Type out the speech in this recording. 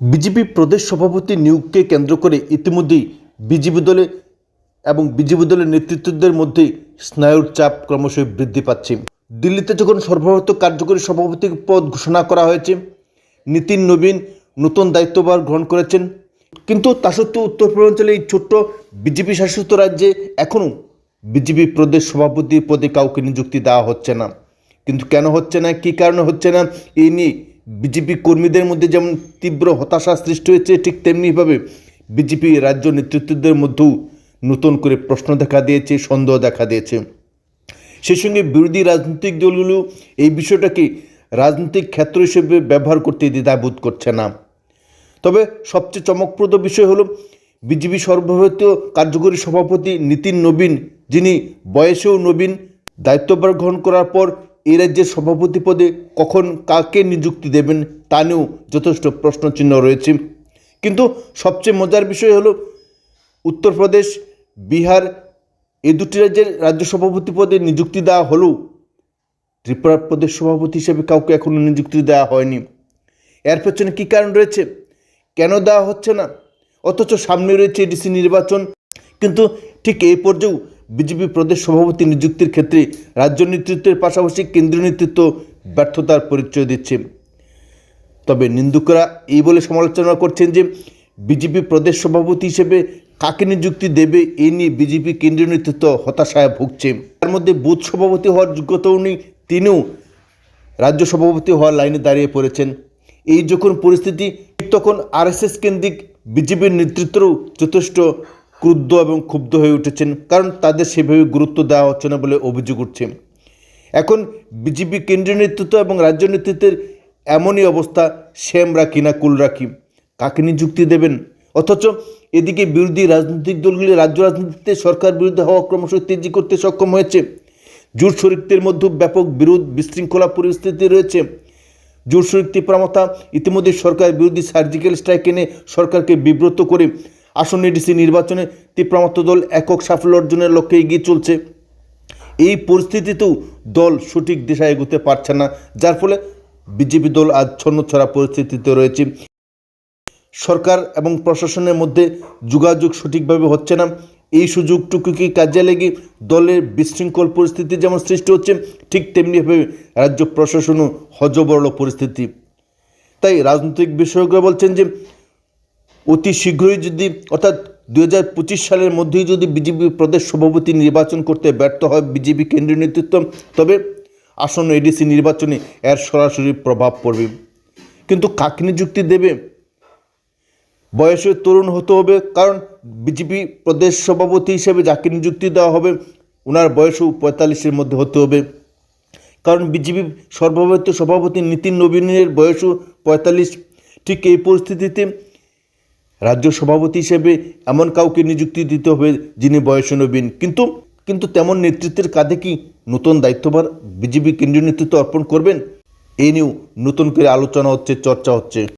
BJP প্রদেশ সভাপতি নিয়োগকে কেন্দ্র করে ইতিমধ্যেই বিজেপি দলে এবং বিজেপি দলের নেতৃত্বদের মধ্যে স্নায়ুর চাপ ক্রমশই বৃদ্ধি পাচ্ছে। দিল্লিতে যখন সর্বভারতীয় কার্যকরী সভাপতি পদ ঘোষণা করা হয়েছে, নীতিন নবীন নতুন দায়িত্বভার গ্রহণ করেছেন। কিন্তু তা সত্ত্বেও উত্তর পূর্বাঞ্চলে এই ছোট্ট বিজেপি শাসিত রাজ্যে এখনও বিজেপি প্রদেশ সভাপতি পদে কাউকে নিযুক্তি দেওয়া হচ্ছে না। কিন্তু কেন হচ্ছে না, কী কারণে হচ্ছে না এই নিয়ে বিজেপি কর্মীদের মধ্যে যেমন তীব্র হতাশা সৃষ্টি হয়েছে, ঠিক তেমনিভাবে বিজেপি রাজ্য নেতৃত্বদের মধ্যেও নতুন করে প্রশ্ন দেখা দিয়েছে, সন্দেহ দেখা দিয়েছে। সেই সঙ্গে বিরোধী রাজনৈতিক দলগুলো এই বিষয়টাকে রাজনৈতিক ক্ষেত্র হিসেবে ব্যবহার করতে দ্বিধাবোধ করছে না। তবে সবচেয়ে চমকপ্রদ বিষয় হলো, বিজেপি সর্বভারতীয় কার্যকরী সভাপতি নীতিন নবীন, যিনি বয়সেও নবীন, দায়িত্বভার গ্রহণ করার পর এই রাজ্যের সভাপতি পদে কখন কাকে নিযুক্তি দেবেন তা নিয়েও যথেষ্ট প্রশ্নচিহ্ন রয়েছে। কিন্তু সবচেয়ে মজার বিষয় হলো, উত্তরপ্রদেশ, বিহার এ দুটি রাজ্যের রাজ্য সভাপতি পদে নিযুক্তি দেওয়া হলেও ত্রিপুরা প্রদেশ সভাপতি হিসেবে কাউকে এখনও নিযুক্তি দেওয়া হয়নি। এর পেছনে কী কারণ রয়েছে? কেন দেওয়া হচ্ছে না? অথচ সামনে রয়েছে এডিসি নির্বাচন। কিন্তু ঠিক এই পর্যায়েও বিজেপি প্রদেশ সভাপতি নিযুক্তির ক্ষেত্রে রাজ্য নেতৃত্বের পাশাপাশি কেন্দ্রীয় নেতৃত্ব ব্যর্থতার পরিচয় দিচ্ছে। তবে নিন্দুকরা এই বলে সমালোচনা করছেন যে বিজেপি প্রদেশ সভাপতি হিসেবে কাকে নিযুক্তি দেবে এ নিয়ে বিজেপি কেন্দ্রীয় নেতৃত্ব হতাশায় ভুগছে। তার মধ্যে বুথ সভাপতি হওয়ার যোগ্যতাও নেই, তিনিও রাজ্য সভাপতি হওয়ার লাইনে দাঁড়িয়ে পড়েছেন। এই যখন পরিস্থিতি, তখন আরএসএস কেন্দ্রিক বিজেপির নেতৃত্বও যথেষ্ট ক্রুদ্ধ এবং ক্ষুব্ধ হয়ে উঠেছেন, কারণ তাদের সেভাবে গুরুত্ব দেওয়া হচ্ছে না বলে অভিযোগ উঠছে। এখন বিজেপি কেন্দ্রীয় নেতৃত্ব এবং রাজ্য নেতৃত্বের এমনই অবস্থা, শ্যাম রাখি না কুল রাখি? কাকে নিযুক্তি দেবেন? অথচ এদিকে বিরোধী রাজনৈতিক দলগুলি রাজ্য রাজনীতিতে সরকার বিরুদ্ধে হওয়া ক্রমশ তেজি করতে সক্ষম হয়েছে। জোট শরিকদের মধ্যে ব্যাপক বিরোধ বিশৃঙ্খলা পরিস্থিতি রয়েছে। জোট শরিক তীব্রমতা ইতিমধ্যে সরকার বিরোধী সার্জিক্যাল স্ট্রাইক এনে সরকারকে বিব্রত করে আসন্ন ডিসি নির্বাচনে তীব্রমত দল একক সাফল্য অর্জনের লক্ষ্যে এগিয়ে চলছে। এই পরিস্থিতিতেও দল সঠিক দিশায় এগোতে পারছে না, যার ফলে বিজেপি দল আজ ছন্নছড়া পরিস্থিতিতে রয়েছে। সরকার এবং প্রশাসনের মধ্যে যোগাযোগ সঠিকভাবে হচ্ছে না। এই সুযোগটুকুকে কাজে লেগে দলের বিশৃঙ্খল পরিস্থিতি যেমন সৃষ্টি হচ্ছে, ঠিক তেমনিভাবে রাজ্য প্রশাসনও হজবরল পরিস্থিতি। তাই রাজনৈতিক বিশেষজ্ঞরা বলছেন যে অতি শীঘ্রই যদি, অর্থাৎ দু হাজার পঁচিশ সালের মধ্যেই যদি বিজেপি প্রদেশ সভাপতি নির্বাচন করতে ব্যর্থ হয় বিজেপি কেন্দ্রীয় নেতৃত্ব, তবে আসন্ন এডিসি নির্বাচনে এর সরাসরি প্রভাব পড়বে। কিন্তু কাকে নিযুক্তি দেবে বয়সে তরুণ হতে হবে, কারণ বিজেপি প্রদেশ সভাপতি হিসেবে যাকে নিযুক্তি দেওয়া হবে ওনার বয়সও পঁয়তাল্লিশের মধ্যে হতে হবে। কারণ বিজেপি সর্বভারতীয় সভাপতি নীতিন নবীনের বয়সও পঁয়তাল্লিশ। ঠিক এই পরিস্থিতিতে রাজ্য সভাপতি হিসেবে এমন কাউকে নিযুক্তি দিতে হবে যিনি বয়স নবীন কিন্তু কিন্তু তেমন নেতৃত্বের কাঁধে কি নতুন দায়িত্বভার বিজেপি কেন্দ্রীয় নেতৃত্ব অর্পণ করবেন? এই নিয়েও নতুন করে আলোচনা হচ্ছে, চর্চা হচ্ছে।